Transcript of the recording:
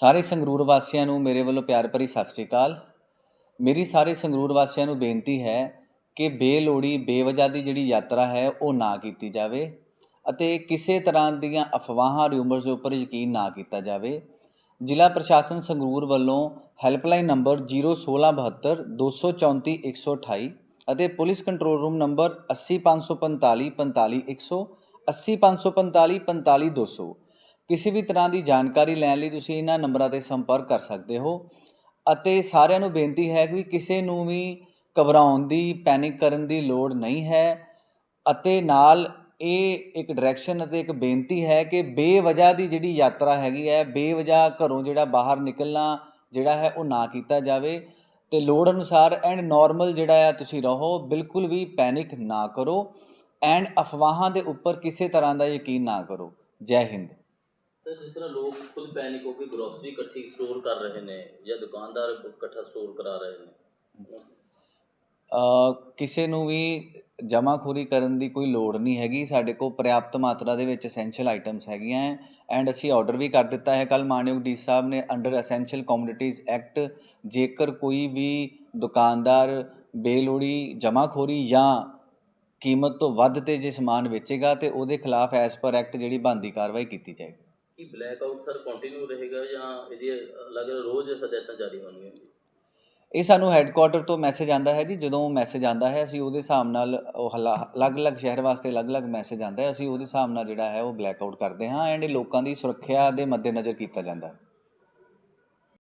ਸਾਰੇ ਸੰਗਰੂਰ ਵਾਸੀਆਂ ਨੂੰ ਮੇਰੇ ਵੱਲੋਂ ਪਿਆਰ ਭਰੀ ਸਤਿ ਸ਼੍ਰੀ ਅਕਾਲ। ਮੇਰੀ ਸਾਰੇ ਸੰਗਰੂਰ ਵਾਸੀਆਂ ਨੂੰ ਬੇਨਤੀ ਹੈ ਕਿ ਬੇਲੋੜੀ, ਬੇਵਜ੍ਹਾ ਦੀ ਜਿਹੜੀ ਯਾਤਰਾ ਹੈ, ਉਹ ਨਾ ਕੀਤੀ ਜਾਵੇ ਅਤੇ ਕਿਸੇ ਤਰ੍ਹਾਂ ਦੀਆਂ ਅਫਵਾਹਾਂ ਰਿਊਮਰਸ ਦੇ ਉੱਪਰ ਯਕੀਨ ਨਾ ਕੀਤਾ ਜਾਵੇ। ਜ਼ਿਲ੍ਹਾ ਪ੍ਰਸ਼ਾਸਨ ਸੰਗਰੂਰ ਵੱਲੋਂ ਹੈਲਪਲਾਈਨ ਨੰਬਰ 01672 234 128 ਅਤੇ ਪੁਲਿਸ ਕੰਟਰੋਲ ਰੂਮ ਨੰਬਰ 80545 45100 80545 45200 ਕਿਸੇ ਵੀ ਤਰ੍ਹਾਂ ਦੀ ਜਾਣਕਾਰੀ ਲੈਣ ਲਈ ਤੁਸੀਂ ਇਹਨਾਂ ਨੰਬਰਾਂ ਤੇ ਸੰਪਰਕ ਕਰ ਸਕਦੇ ਹੋ। ਅਤੇ ਸਾਰਿਆਂ ਨੂੰ ਬੇਨਤੀ ਹੈ ਕਿ ਕਿਸੇ ਨੂੰ ਵੀ ਘਬਰਾਉਣ ਦੀ ਪੈਨਿਕ ਕਰਨ ਦੀ ਲੋੜ ਨਹੀਂ ਹੈ। ਅਤੇ ਨਾਲ ਇਹ ਇੱਕ ਡਾਇਰੈਕਸ਼ਨ ਅਤੇ ਇੱਕ ਬੇਨਤੀ ਹੈ ਕਿ ਬੇਵਜ੍ਹਾ ਦੀ ਜਿਹੜੀ ਯਾਤਰਾ ਹੈਗੀ ਹੈ, ਬੇਵਜ੍ਹਾ ਘਰੋਂ ਜਿਹੜਾ ਬਾਹਰ ਨਿਕਲਣਾ ਜਿਹੜਾ ਹੈ ਉਹ ਨਾ ਕੀਤਾ ਜਾਵੇ। ਤੇ ਲੋੜ ਅਨੁਸਾਰ ਐਂਡ ਨਾਰਮਲ ਜਿਹੜਾ ਆ ਤੁਸੀਂ ਰਹੋ, ਬਿਲਕੁਲ ਵੀ ਪੈਨਿਕ ਨਾ ਕਰੋ। ਐਂਡ ਅਫਵਾਹਾਂ ਦੇ ਉੱਪਰ ਕਿਸੇ ਤਰ੍ਹਾਂ ਦਾ ਯਕੀਨ ਨਾ ਕਰੋ। ਜੈ ਹਿੰਦ। ਸਰ ਜਿਸ ਤਰ੍ਹਾਂ ਲੋਕ ਖੁਦ ਪੈਨਿਕ ਹੋ ਕੇ ਗਰੋਸਰੀ ਇਕੱਠੀ ਸਟੋਰ ਕਰ ਰਹੇ ਨੇ ਜਾਂ ਦੁਕਾਨਦਾਰ ਇਕੱਠਾ ਸਟੋਰ ਕਰਾ ਰਹੇ ਨੇ। ਅ, ਕਿਸੇ ਨੂੰ ਵੀ ਜਮਾਖੋਰੀ ਕਰਨ ਦੀ ਕੋਈ ਲੋੜ ਨਹੀਂ ਹੈਗੀ। ਸਾਡੇ ਕੋਲ ਪ੍ਰਿਆਪਤ ਮਾਤਰਾ ਦੇ ਵਿੱਚ ਐਸੈਂਸ਼ੀਅਲ ਆਈਟਮਸ ਹੈਗੀਆਂ ਹੈ ਐਂਡ ਅਸੀਂ ਆਰਡਰ ਵੀ ਕਰ ਦਿੱਤਾ ਹੈ। ਕੱਲ ਮਾਨਯੋਗ ਡੀ ਸਾਹਿਬ ਨੇ ਅੰਡਰ ਐਸੈਂਸ਼ੀਅਲ ਕਮੋਡਿਟੀਜ਼ ਐਕਟ ਜੇਕਰ ਕੋਈ ਵੀ ਦੁਕਾਨਦਾਰ ਬੇਲੋੜੀ ਜਮਾਖੋਰੀ ਜਾਂ ਕੀਮਤ ਤੋਂ ਵੱਧ ਤੇ ਜੇ ਸਮਾਨ ਵੇਚੇਗਾ ਤੇ ਉਹਦੇ ਖਿਲਾਫ ਐਸ ਪਰ ਐਕਟ ਜਿਹੜੀ ਬਣਦੀ ਕਾਰਵਾਈ ਕੀਤੀ ਜਾਏਗੀ। ਕੀ ਬਲੈਕ ਆਊਟ ਸਰ ਕੰਟੀਨਿਊ ਰਹੇਗਾ ਜਾਂ ਇਹਦੀ ਅਲੱਗ ਰੋਜ਼ ਹਦਾਇਤਾਂ ਜਾਰੀ ਹੋਣਗੀਆਂ? ਇਹ ਸਾਨੂੰ ਹੈੱਡਕੁਆਟਰ ਤੋਂ ਮੈਸੇਜ ਆਂਦਾ ਹੈ ਜੀ, ਜਦੋਂ ਮੈਸੇਜ ਆਂਦਾ ਹੈ, ਅਸੀਂ ਉਹਦੇ ਹਿਸਾਬ ਨਾਲ ਉਹ ਅਲੱਗ-ਅਲੱਗ ਸ਼ਹਿਰ ਵਾਸਤੇ ਅਲੱਗ-ਅਲੱਗ ਮੈਸੇਜ ਆਂਦਾ ਹੈ, ਅਸੀਂ ਉਹਦੇ ਹਿਸਾਬ ਨਾਲ ਜਿਹੜਾ ਹੈ ਉਹ ਬਲੈਕ ਆਊਟ ਕਰਦੇ ਹਾਂ ਐਂਡ ਲੋਕਾਂ ਦੀ ਸੁਰੱਖਿਆ ਦੇ ਮੱਦੇਨਜ਼ਰ ਕੀਤਾ ਜਾਂਦਾ ਹੈ।